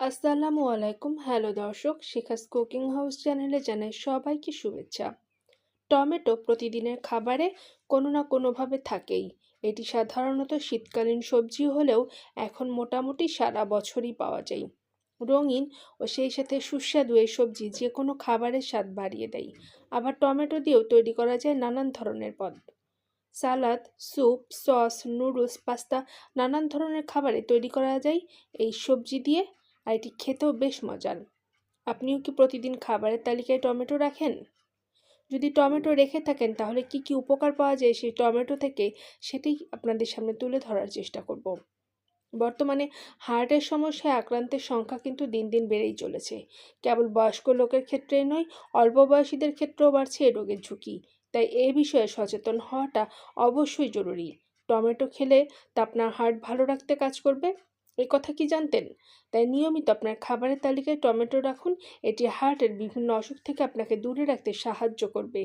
আসসালামু আলাইকুম। হ্যালো দর্শক, শিখাস কুকিং হাউস চ্যানেলে জানাই সবাইকে শুভেচ্ছা। টমেটো প্রতিদিনের খাবারে কোনো না কোনোভাবে থাকেই। এটি সাধারণত শীতকালীন সবজি হলেও এখন মোটামুটি সারা বছরই পাওয়া যায়। রঙিন ও সেই সাথে সুস্বাদু এই সবজি যে কোনো খাবারের স্বাদ বাড়িয়ে দেয়। আবার টমেটো দিয়েও তৈরি করা যায় নানান ধরনের পদ। Salad, soup, sauce, noodles, pasta নানান ধরনের খাবারে তৈরি করা যায়। এই সবজি দিয়ে আর এটি খেতেও বেশ মজার। আপনিও কি প্রতিদিন খাবারের তালিকায় টমেটো রাখেন? যদি টমেটো রেখে থাকেন, তাহলে কি কি উপকার পাওয়া যায় সেই টমেটো থেকে সেটাই আপনাদের সামনে তুলে ধরার চেষ্টা করব। বর্তমানে হার্টের সমস্যায় আক্রান্তের সংখ্যা কিন্তু দিন দিন বেড়েই চলেছে। কেবল বয়স্ক লোকের ক্ষেত্রেই নয়, অল্প বয়সীদের ক্ষেত্রেও বাড়ছে এই রোগের ঝুঁকি। তাই এ বিষয়ে সচেতন হওয়াটা অবশ্যই জরুরি। টমেটো খেলে তা আপনার হার্ট ভালো রাখতে কাজ করবে। এই কথা কি জানতেন? তাই নিয়মিত আপনার খাবারের তালিকায় টমেটো রাখুন, এটি হার্টের বিভিন্ন অসুখ থেকে আপনাকে দূরে রাখতে সাহায্য করবে।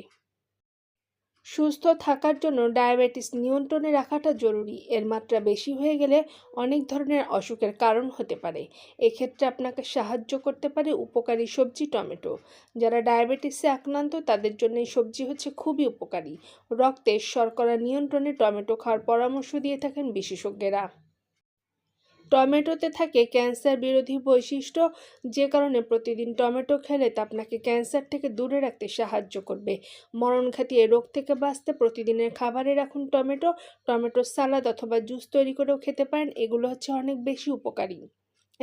সুস্থ থাকার জন্য ডায়াবেটিস নিয়ন্ত্রণে রাখাটা জরুরি, এর মাত্রা বেশি হয়ে গেলে অনেক ধরনের অসুখের কারণ হতে পারে। এক্ষেত্রে আপনাকে সাহায্য করতে পারে উপকারী সবজি টমেটো। যারা ডায়াবেটিসে আক্রান্ত, তাদের জন্য এই সবজি হচ্ছে খুবই উপকারী। রক্তে শর্করা নিয়ন্ত্রণে টমেটো খাওয়ার পরামর্শ দিয়ে থাকেন বিশেষজ্ঞরা। টমেটোতে থাকে ক্যান্সার বিরোধী বৈশিষ্ট্য, যে কারণে প্রতিদিন টমেটো খেলে তা আপনাকে ক্যান্সার থেকে দূরে রাখতে সাহায্য করবে। মরণঘাতী এ রোগ থেকে বাঁচতে প্রতিদিনের খাবারে রাখুন টমেটো টমেটোর সালাদ অথবা জুস তৈরি করেও খেতে পারেন, এগুলো হচ্ছে অনেক বেশি উপকারী।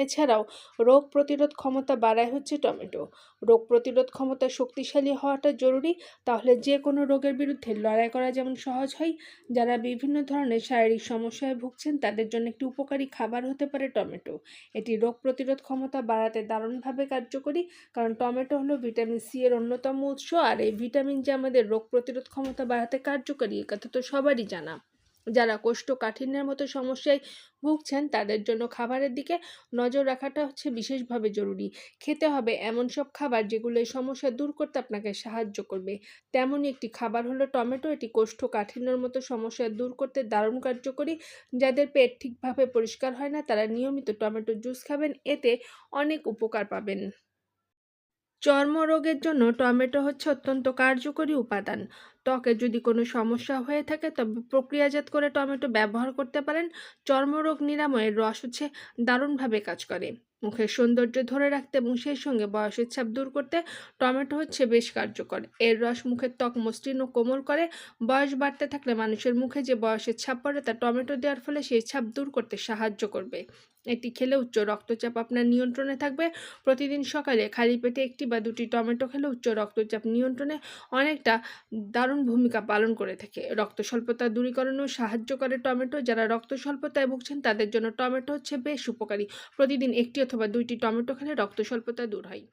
এছাড়াও রোগ প্রতিরোধ ক্ষমতা বাড়ায় হচ্ছে টমেটো। রোগ প্রতিরোধ ক্ষমতা শক্তিশালী হওয়াটা জরুরি, তাহলে যে কোনো রোগের বিরুদ্ধে লড়াই করা যেমন সহজ হয়। যারা বিভিন্ন ধরনের শারীরিক সমস্যায় ভুগছেন, তাদের জন্য একটি উপকারী খাবার হতে পারে টমেটো। এটি রোগ প্রতিরোধ ক্ষমতা বাড়াতে দারুণভাবে কার্যকরী, কারণ টমেটো হলো ভিটামিন সি এর অন্যতম উৎস, আর এই ভিটামিন যে আমাদের রোগ প্রতিরোধ ক্ষমতা বাড়াতে কার্যকরী এ কথা তো সবারই জানা। যারা কোষ্ঠকাঠিন্যের মতো সমস্যায় ভুগছেন, তাদের জন্য খাবারের দিকে নজর রাখাটা হচ্ছে বিশেষভাবে জরুরি। খেতে হবে এমন সব খাবার যেগুলো এই সমস্যা দূর করতে আপনাকে সাহায্য করবে। তেমনই একটি খাবার হলো টমেটো, এটি কোষ্ঠকাঠিন্যর মতো সমস্যা দূর করতে দারুণ কার্যকরী। যাদের পেট ঠিকভাবে পরিষ্কার হয় না, তারা নিয়মিত টমেটো জুস খাবেন, এতে অনেক উপকার পাবেন। চর্মরোগের জন্য টমেটো হচ্ছে অত্যন্ত কার্যকরী উপাদান। ত্বকে যদি কোনো সমস্যা হয়ে থাকে, তবে প্রক্রিয়াজাত করে টমেটো ব্যবহার করতে পারেন। চর্মরোগ নিরাময়ের রস হচ্ছে দারুণভাবে কাজ করে। মুখের সৌন্দর্য ধরে রাখতে এবং সেই সঙ্গে বয়সের ছাপ দূর করতে টমেটো হচ্ছে বেশ কার্যকর। এর রস মুখের ত্বক, মসৃণ ও কোমল করে। বয়স বাড়তে থাকলে মানুষের মুখে যে বয়সের ছাপ পড়ে, তা টমেটো দেওয়ার ফলে সেই ছাপ দূর করতে সাহায্য করবে। এটি খেলে উচ্চ রক্তচাপ আপনার নিয়ন্ত্রণে থাকবে। প্রতিদিন সকালে খালি পেটে একটি বা দুটি টমেটো খেলে উচ্চ রক্তচাপ নিয়ন্ত্রণে অনেকটা দারুণ ভূমিকা পালন করে থাকে। রক্ত স্বল্পতা দূরীকরণেও সাহায্য করে টমেটো। যারা রক্ত স্বল্পতায় ভুগছেন, তাদের জন্য টমেটো হচ্ছে বেশ উপকারী। প্রতিদিন একটি অথবা দুইটি টমেটো খেলে রক্ত স্বল্পতা দূর হয়।